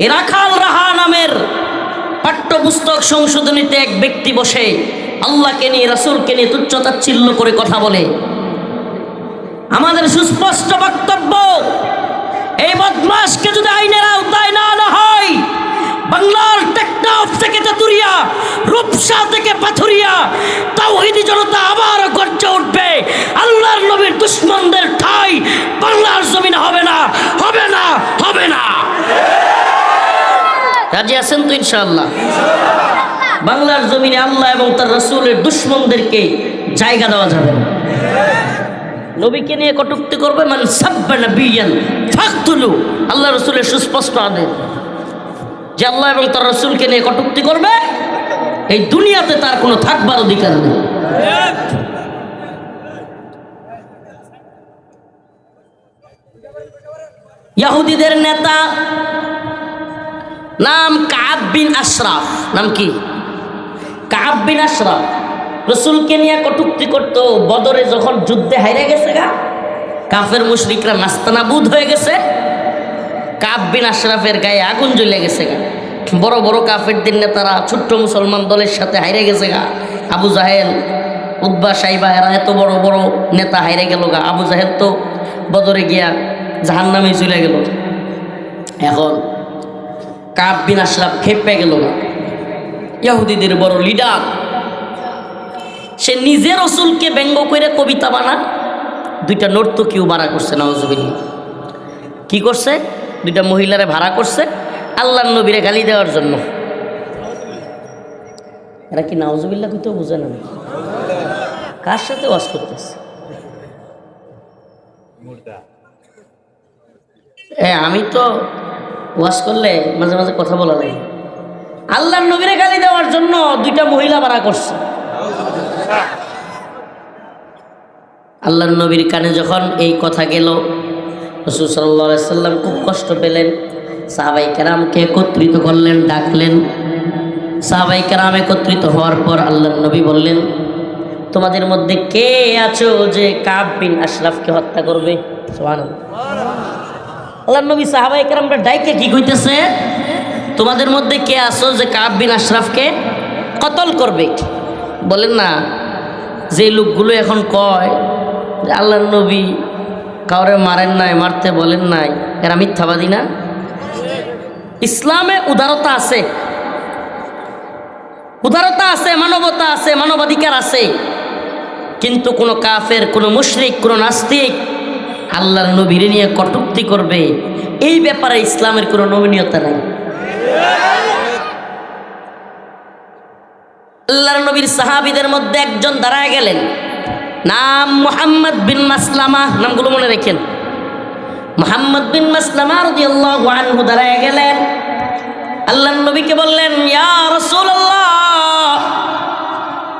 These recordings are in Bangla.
রাখাল রাহা নামের পাঠ্যপুস্তক সংশোধনীতে এক ব্যক্তি বসে আল্লাহকে নিয়ে, রাসূলকে নিয়ে তুচ্ছতাচ্ছিল্য করে কথা বলে। আমাদের সুস্পষ্ট বক্তব্য, এই বদমাসকে যদি আইনের আওতায় না আনা হয়, বাংলার টেকনাফ থেকে চাতুরিয়া, রূপসা থেকে পাথুরিয়া, তাওহিদি জনতা আবার গর্জে উঠবে। আল্লাহর নবীর দুশ্মনদের ঠাই বাংলার জমিন হবে না হবে না হবে না রাজি আছেন তো ইনশাআল্লাহ। বাংলার জমিনে আল্লাহ এবং তার রসুলের দুশ্মনদেরকে জায়গা দেওয়া যাবে না। নবীকে নিয়ে কটুক্তি করবে মানে সাব্বা নবিয়ান ফাকতুলু, আল্লাহ রসুলের সুস্পষ্ট আদেশ। যে আল্লাহ এবং তার রসুলকে নিয়ে কটুক্তি করবে, এই দুনিয়াতে তার কোনো থাকবার অধিকার নেই। ইয়াহুদিদের নেতা নাম কাব বিন আশরাফ। নাম কি? কাব বিন আশরাফ। রসুলকে নিয়ে কটুক্তি করতো, বদরে যখন যুদ্ধে হাইরে গেছে গা, কাফের মুশরিকরা নাস্তানাবুদ হয়ে গেছে, কাব বিন আশরাফের গায়ে আগুন জ্বলে গেছে গা। বড় বড় কাফের দিন নেতারা, ছোট্ট মুসলমান দলের সাথে হাইরে গেছে গা। আবু জাহেল উদ্বা সাইবা, এরা এত বড় বড় নেতা হাইরে গেল গা। আবু জাহেল তো বদরে গিয়া জাহান নামে চলে গেল। এখন কাব বিন আশরাফ খেপে গেল গা। ইয়াহুদিদের বড় লিডার সে নিজে রসুলকে ব্যঙ্গ করে কবিতা বানা দুইটা নর্তকীও ভাড়া করছে নওয়াজবিল্লা কি করছে? দুইটা মহিলারে ভাড়া করছে আল্লাহ নবীরে গালি দেওয়ার জন্য। এরা কি নাওজবিল্লা কিন্তু বুঝে না কার সাথে ওয়াজ করতেছে? হ্যাঁ আমি তো ওয়াজ করলে মাঝে মাঝে কথা বলা লাগে আল্লাহ নবীরে গালি দেওয়ার জন্য দুইটা মহিলা ভাড়া করছে। আল্লাহ নবীর কানে যখন এই কথা গেল, রসুল সাল্লাহ সাল্লাম খুব কষ্ট পেলেন। সাহাবাই কেরামকে একত্রিত করলেন, ডাকলেন। সাহাবাই কেরাম একত্রিত হওয়ার পর আল্লাহ নবী বললেন, তোমাদের মধ্যে কে আছো যে কাব বিন আশরাফকে হত্যা করবে? সুবহানাল্লাহ। আল্লাহ নবী সাহাবাই কেরামরা ডাইকে কি কইতেছে? তোমাদের মধ্যে কে আসো যে কাব বিন আশরাফকে কতল করবে? বলেন না, যে লোকগুলো এখন কয় যে আল্লাহ নবী কাউরে মারেন নাই, মারতে বলেন নাই, এরা মিথ্যাবাদী না? ইসলামে উদারতা আছে উদারতা আছে, মানবতা আছে, মানবাধিকার আছে, কিন্তু কোনো কাফের, কোনো মুশরিক, কোনো নাস্তিক আল্লাহর নবীর নিয়ে কটুক্তি করবে। এই ব্যাপারে ইসলামের কোনো নমনীয়তা নাই। আল্লাহর নবীর সাহাবিদের মধ্যে একজন দাঁড়ায় গেলেন। নাম মোহাম্মদ বিন মাসলামা, নামগুলো মনে রেখেন। মোহাম্মদ বিন মাসলামা রাদিয়াল্লাহু আনহু দাঁড়ায় গেলেন। আল্লাহর নবীকে বললেন, ইয়া রাসূলুল্লাহ,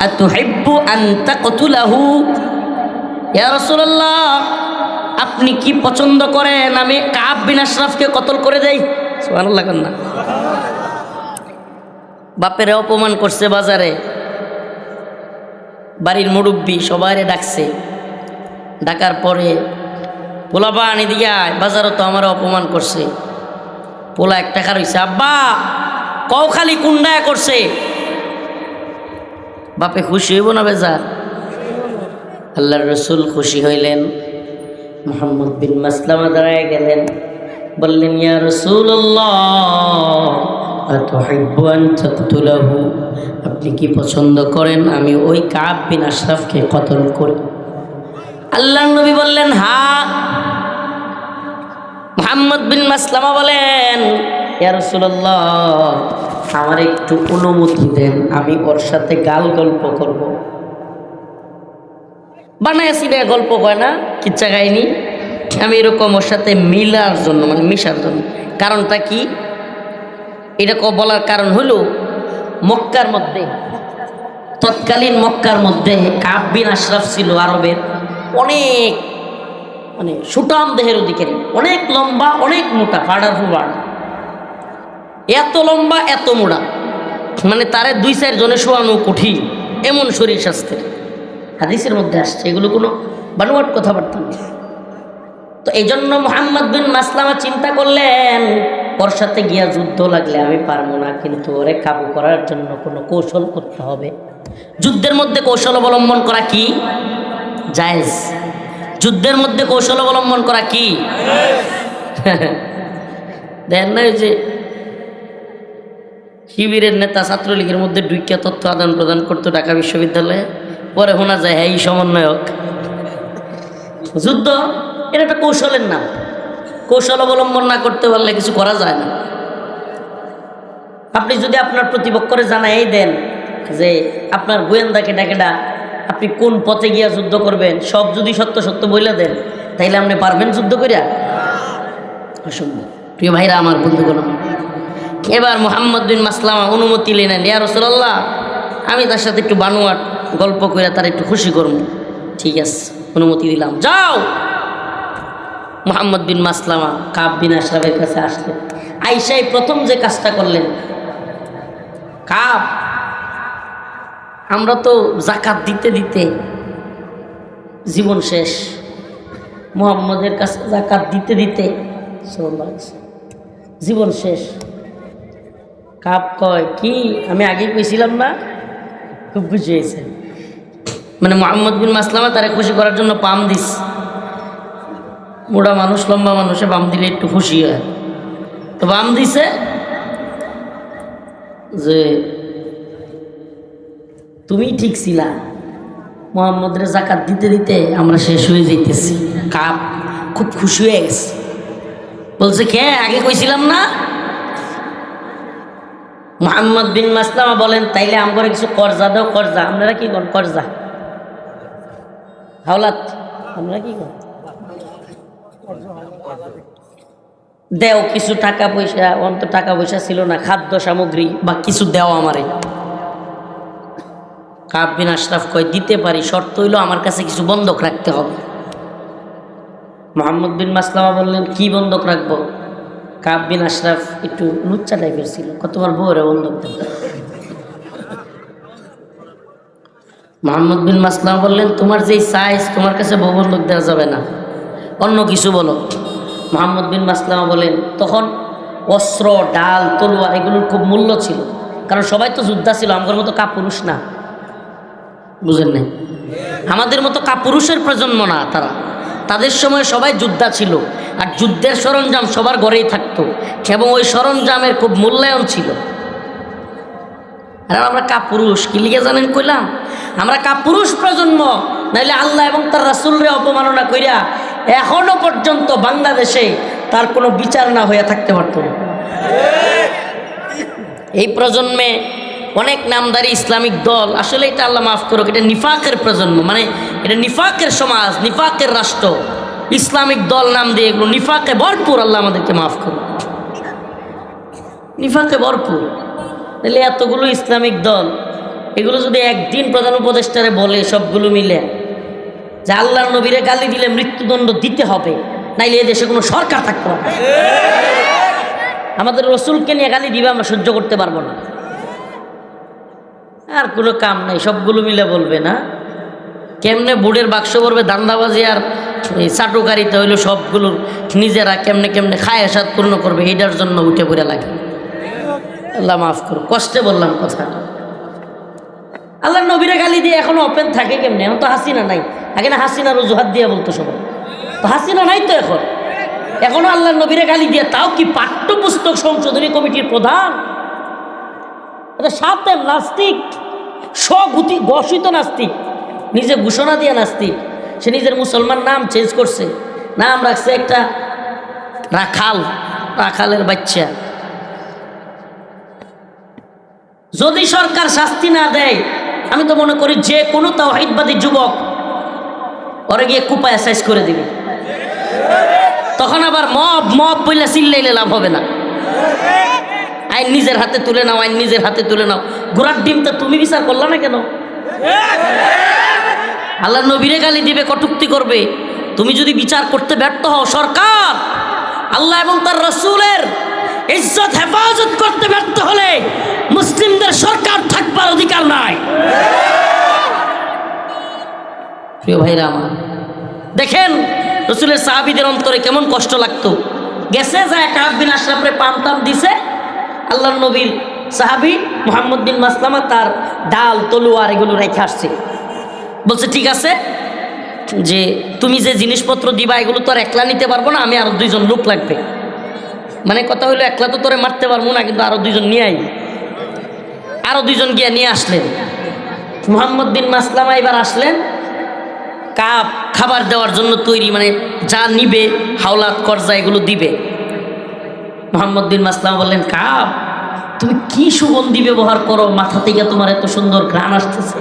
আতুহিব্বু আন তাকতুলাহু? ইয়া রাসূলুল্লাহ আপনি কি পছন্দ করেন? আমি কাব বিন আশরাফকে কতল করে দেই? সুবহানাল্লাহ না। বাপেরে অপমান করছে বাজারে। বাড়ির মুরব্বী সবাইরে ডাকছে। ডাকার পরে পোলা বান এদিকে আয়, বাজারও তো আমার অপমান করছে। পোলা এক টাকা রয়েছে আব্বা কও খালি কুন্ডায় করছে? বাপে খুশি হইব না বেজার? আল্লাহর রসুল খুশি হইলেন। মোহাম্মদ বিন মাসলামা দাঁড়ায় গেলেন। বললেন, ইয়া রসুল্লাহ আপনি কি পছন্দ করেন? আমি ওই কাব বিন আশরাফকে কতল করি। আল্লাহ নবী বললেন, হা। মোহাম্মদ বিন মাসলামা বলেন, ইয়া রাসূলুল্লাহ, আমার একটু অনুমতি দেন, আমি ওর সাথে গাল গল্প করব। বানাইছি না গল্প কয় না, কিচ্ছা গাইনি। আমি এরকম ওর সাথে মিলার জন্য মানে মিশার জন্য। কারণটা কি? এটা বলার কারণ হলো, মক্কার মধ্যে, তৎকালীন মক্কার মধ্যে কাব্বিন আশরাফ ছিল আরবের। অনেক মানে সুটাম দেহের অধিকারী, অনেক লম্বা, অনেক মোটা ফাড়ার ফুবাড় এত লম্বা, এত মোটা। মানে তারে দুই চার জনে শোয়ানো কঠিন, এমন শরীর স্বাস্থ্যের। হাদিসের মধ্যে আসছে, এগুলো কোনো বানোয়াট কথাবার্তা নেই তো এই জন্য মোহাম্মদ বিন মাসলামা চিন্তা করলেন, ওর সাথে গিয়া যুদ্ধ লাগলে আমি পারব না, কিন্তু ওরে কাবু করার জন্য কোনো কৌশল করতে হবে। যুদ্ধের মধ্যে কৌশল অবলম্বন করা কি? জায়েজ। যুদ্ধের মধ্যে কৌশল অবলম্বন করা কি? দেখেন না যে শিবিরের নেতা ছাত্রলীগের মধ্যে ডুইকা তথ্য আদান প্রদান করতো ঢাকা বিশ্ববিদ্যালয়ে। পরে শোনা যায় হ্যাঁ সমন্বয়ক। যুদ্ধ এটা একটা কৌশলের নাম। কৌশল অবলম্বন না করতে পারলে কিছু করা যায় না। আপনি যদি আপনার প্রতিপক্ষরে জানাই দেন যে আপনার গোয়েন্দাকে ডাকেডা আপনি কোন পথে গিয়া যুদ্ধ করবেন, সব যদি সত্য সত্য বলে দেন, তাইলে আপনি পারবেন যুদ্ধ করিয়া? অসম্ভব। প্রিয় ভাইরা, আমার বন্ধুগণ, এবার মোহাম্মদ বিন মাসলামা অনুমতি নিলেন ইয়া রসুল্লাহ আমি তার সাথে একটু বানুয়াট গল্প করে তার একটু খুশি করব। ঠিক আছে, অনুমতি দিলাম। যাও! মোহাম্মদ বিন মাসলামা কাব বিন আশরাফের কাছে আসলেন। আইসাই প্রথম যে কাজটা করলেন, কাব, আমরা তো জাকাত দিতে দিতে জীবন শেষ। মোহাম্মদের কাছে জাকাত দিতে দিতে জীবন শেষ। কাপ কয়, কি? আমি আগে কইছিলাম না? খুব খুশি হয়েছে। মানে মোহাম্মদ বিন মাসলামা তারে খুশি করার জন্য পাম দিস। মোড়া মানুষ, লম্বা মানুষে বাম দিলে একটু খুশি হয়। তো বাম দিছে যে, তুমি ঠিক ছিলা। মোহাম্মদের জাকাত দিতে দিতে আমরা শেষ হয়ে যাইতেছি। কাপ, খুব খুশি হয়ে গেছে। বলছে, কে? আগে কইছিলাম না? মোহাম্মদ বিন মাসলামা বলেন, তাইলে আমরা কিছু কর্জা দাও, কর্জা। আপনারা কি করেন কর্জা। হাওলাত। আমরা কি করেন দেও, কিছু টাকা পয়সা, অন্ত টাকা পয়সা ছিল না, খাদ্য সামগ্রী বা কিছু দেও আমারে। কাব বিন আশরাফ কয়, দিতে পারি, শর্ত হইল আমার কাছে কিছু বন্ধক রাখতে হবে। মোহাম্মদ বিন মাসলামা বললেন, কি বন্ধক রাখব? কাব বিন আশরাফ একটু লুচ্চা টাইপের ছিল। কতবার বউরে বন্ধক দেব মোহাম্মদ বিন মাসলাম বললেন, তোমার যেই সাইজ তোমার কাছে বউ বন্ধক দেওয়া যাবে না। অন্য কিছু বলো। মোহাম্মদ বিন মাসলামা বলেন তখন অস্ত্র, ডাল, তলোয়ার এগুলোর খুব মূল্য ছিল। কারণ সবাই তো যোদ্ধা ছিল আমার মতো কাপুরুষ না। বুঝেন নাই? আমাদের মতো কাপুরুষের প্রজন্ম না তারা। তাদের সময় সবাই যোদ্ধা ছিল, আর যুদ্ধের সরঞ্জাম সবার ঘরেই থাকতো, এবং ওই সরঞ্জামের খুব মূল্যায়ন ছিল। আর আমরা কাপুরুষ, কি লিখে জানেন কইলাম? আমরা কাপুরুষ প্রজন্ম, নাইলে আল্লাহ এবং তার রাসুলরে অপমাননা কইরা এখনও পর্যন্ত বাংলাদেশে তার কোনো বিচার না হয়ে থাকতে পারত এই প্রজন্মে অনেক নামদারি ইসলামিক দল, আসলে এটা আল্লাহ মাফ করুক, এটা নিফাকের প্রজন্ম মানে এটা নিফাকের সমাজ, নিফাকের রাষ্ট্র। ইসলামিক দল নাম দিয়ে এগুলো নিফাকে ভরপুর আল্লাহ আমাদেরকে মাফ করুক। নিফাকে ভরপুর। তাহলে এতগুলো ইসলামিক দল, এগুলো যদি একদিন প্রধান উপদেষ্টারে বলে সবগুলো মিলে, যে আল্লাহর নবীরে গালি দিলে মৃত্যুদণ্ড দিতে হবে, নাইলে এদেশে কোনো সরকার থাকতে পারবে আমাদের রসুলকে নিয়ে গালি দিবে, আমরা সহ্য করতে পারব না। আর কোনো কাম নাই, সবগুলো মিলে বলবে না। কেমনে বুড়ের বাক্স করবে দান্দাবাজি আর চাটুকারিতে হইল সবগুলো নিজেরা কেমনে কেমনে খায় সাত পূর্ণ করবে এটার জন্য উঠে পড়ে লাগে। আল্লাহ মাফ করো কষ্টে বললাম কথাটা আল্লাহ নবীরে গালি দিয়ে এখনও ওপেন থাকে কেমনে? এখন তো হাসিনা নাই। আগে না হাসিনার অজুহাত দিয়ে বলতো সবাই। তো হাসিনা নাই তো এখন। এখনও আল্লাহ নবীরে গালি দিয়ে তাও কি পাঠ্যপুস্তক সংশোধনী কমিটির প্রধান? সাথে নাস্তিক স্বঘুতি ঘোষিত নাস্তিক, নিজে ঘোষণা দিয়ে নাস্তিক। সে নিজের মুসলমান নাম চেঞ্জ করছে। নাম রাখছে একটা রাখাল, রাখালের বাচ্চা। যদি সরকার শাস্তি না দেয়, আমি তো মনে করি যে কোনো তাওহিদবাদী যুবক ওরে গিয়ে কুপায় সাইজ করে দিবে। তখন আবার মব মব বললে চিল্লাইলে লাভ হবে না। আইন নিজের হাতে তুলে নাও আইন নিজের হাতে তুলে নাও। ঘোড়ার ডিমটা তুমি বিচার করলা না কেন? আল্লাহ নবীরে গালি দিবে, কটুক্তি করবে। তুমি যদি বিচার করতে ব্যর্থ হও, সরকার আল্লাহ এবং তার রসুলের ইজ্জত, হেফাজত করতে ব্যর্থ হলে মুসলিমদের সরকার থাকবার অধিকার নাই। প্রিয় ভাইরা আমার, দেখেন রসুলের সাহাবিদের অন্তরে কেমন কষ্ট লাগতো। গেছে যায় কাব বিন আশরাফরে পাম টাম দিছে আল্লাহ নবীর সাহাবি মোহাম্মদ বিন মাসলামা তার ডাল, তলুয়ার এগুলো রেখে আসছে। বলছে, ঠিক আছে, যে তুমি যে জিনিসপত্র দিবা, এগুলো তো আর একলা নিতে পারব না, আমি আরও দুইজন লোক লাগবে। মানে কথা হইল, একলা তো তোরে মারতে পারব না, কিন্তু আরও দুইজন নিয়ে আই আরও দুইজন গিয়ে নিয়ে আসলেন। মোহাম্মদ বিন মাসলামা এবার আসলেন, কাপ, খাবার দেওয়ার জন্য তৈরি মানে যা নিবে, হাওলাত, করজা এগুলো দিবে। মোহাম্মদ বিন মাসলামা বললেন কাপ তুমি কি সুগন্ধি ব্যবহার করো? মাথা থেকে তোমার এত সুন্দর ঘ্রাণ আসতেছে।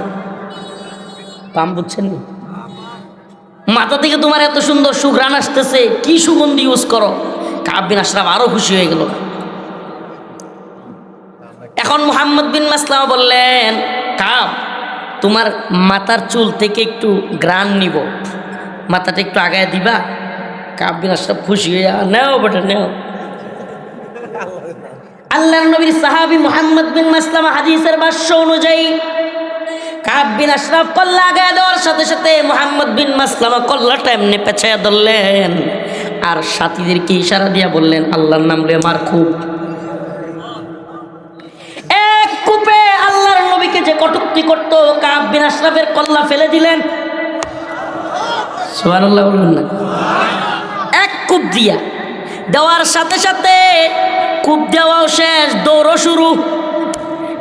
পাম বুঝছেন? মাথা থেকে তোমার এত সুন্দর সুঘ্রাণ আসতেছে কি সুগন্ধি ইউজ করো? কাব বিন আশরাফ আরও খুশি হয়ে গেল। এখন মোহাম্মদ বিন মাসলাম বললেন কাব তোমার মাথার চুল থেকে একটু গ্রান নিব। মাথাটা একটু আগায় দিবা। কাব বিন আশরাফ খুশি হয়ে "আ, নেও বেটা নেও। আল্লাহর নবীর সাহাবী মোহাম্মদ বিন মাসলামা হাদিসের ভাষ্য অনুযায়ী, কাব বিন আশরাফ কল্লা আগায় দেওয়ার সাথে সাথে মোহাম্মদ বিন মাসলামা কল্লাটা এমনি পেছায় ধরলেন। আর সাথীদেরকে ইশারা দিয়া বললেন? আল্লাহর নাম রে মার খুব। এক কূপে আল্লাহর নবীকে যে কটুক্তি করত, কাব বিন আশরাফের কল্লা ফেলে দিলেন। সুবহানাল্লাহ বলবেন না। এক কূপ দিয়া দেওয়ার সাথে সাথে কূপ দেওয়াও শেষ, দৌড়ও শুরু।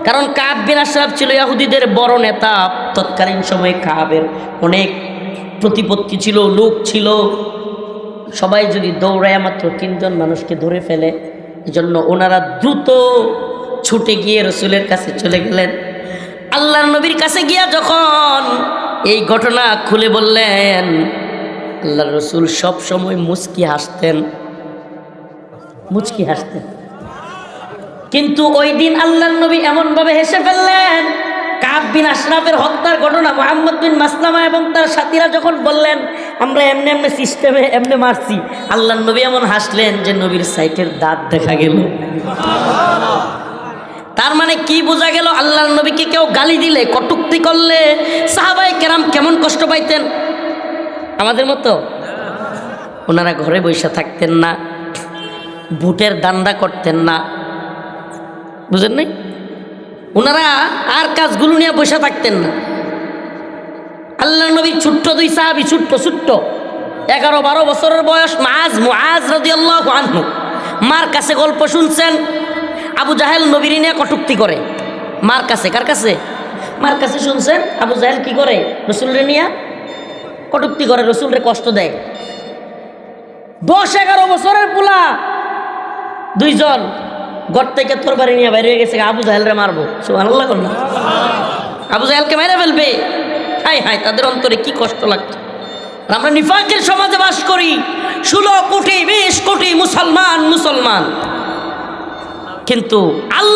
কারণ কাব বিন আশরাফ ছিল ইয়াহুদিদের বড় নেতা, তৎকালীন সময়ে কাবের অনেক প্রতিপত্তি ছিল, লোক ছিল। সবাই যদি দৌড়ায় মাত্র তিনজন মানুষকে ধরে ফেলে, এজন্য ওনারা দ্রুত ছুটে গিয়ে রসুলের কাছে চলে গেলেন। আল্লাহ নবীর কাছে গিয়া যখন এই ঘটনা খুলে বললেন আল্লাহ রসুল সব সময় মুচকি হাসতেন। মুচকি হাসতেন। কিন্তু ওই দিন আল্লাহর নবী এমনভাবে হেসে ফেললেন, কাব বিন আশরাফের হত্যার ঘটনা, মোহাম্মদ বিন মাসলামা এবং তার সাথীরা যখন বললেন, আমরা এমনি এমনি সিস্টেমে এমনি মারছি। আল্লাহর নবী এমন হাসলেন যে নবীর সাইটের দাঁত দেখা গেল। তার মানে কি বোঝা গেল, আল্লাহর নবীকে কেউ গালি দিলে, কটুক্তি করলে সাহাবাই কেরাম কেমন কষ্ট পাইতেন? আমাদের মতো? ওনারা ঘরে বসে থাকতেন না, বুটের দান্দা করতেন না। বুঝেন নাই? ওনারা আর কাজগুলো নিয়ে বসে থাকতেন না। আল্লাহ নবীর ছোট্ট দুই সাহাবি, ছোট্ট ছোট্ট। এগারো, বারো বছরের বয়স মাজ মুআজ রাদিয়াল্লাহু আনহু। মার কাছে গল্প শুনছেন? আবু জাহেল নবীর নিয়ে কটুক্তি করে। মার কাছে, কার কাছে? মার কাছে শুনছেন? আবু জাহেল কি করে? রসুলরে নিয়ে কটুক্তি করে, রসুলরে কষ্ট দেয়। দশ, এগারো বছরের পোলা, দুইজন গড় থেকে তোর বাড়ি নিয়ে বাইরে গেছে আবু জাহেলরে মারবো। সুবহানাল্লাহ করল আবু জাহেলকে মেরে ফেলবে। হাই হাই তাদের অন্তরে কি কষ্ট লাগতো আমরা নিফাকের সমাজে বাস করি। ষোলো কোটি, বিশ কোটি মুসলমান মুসলমান। কিন্তু আল্লাহ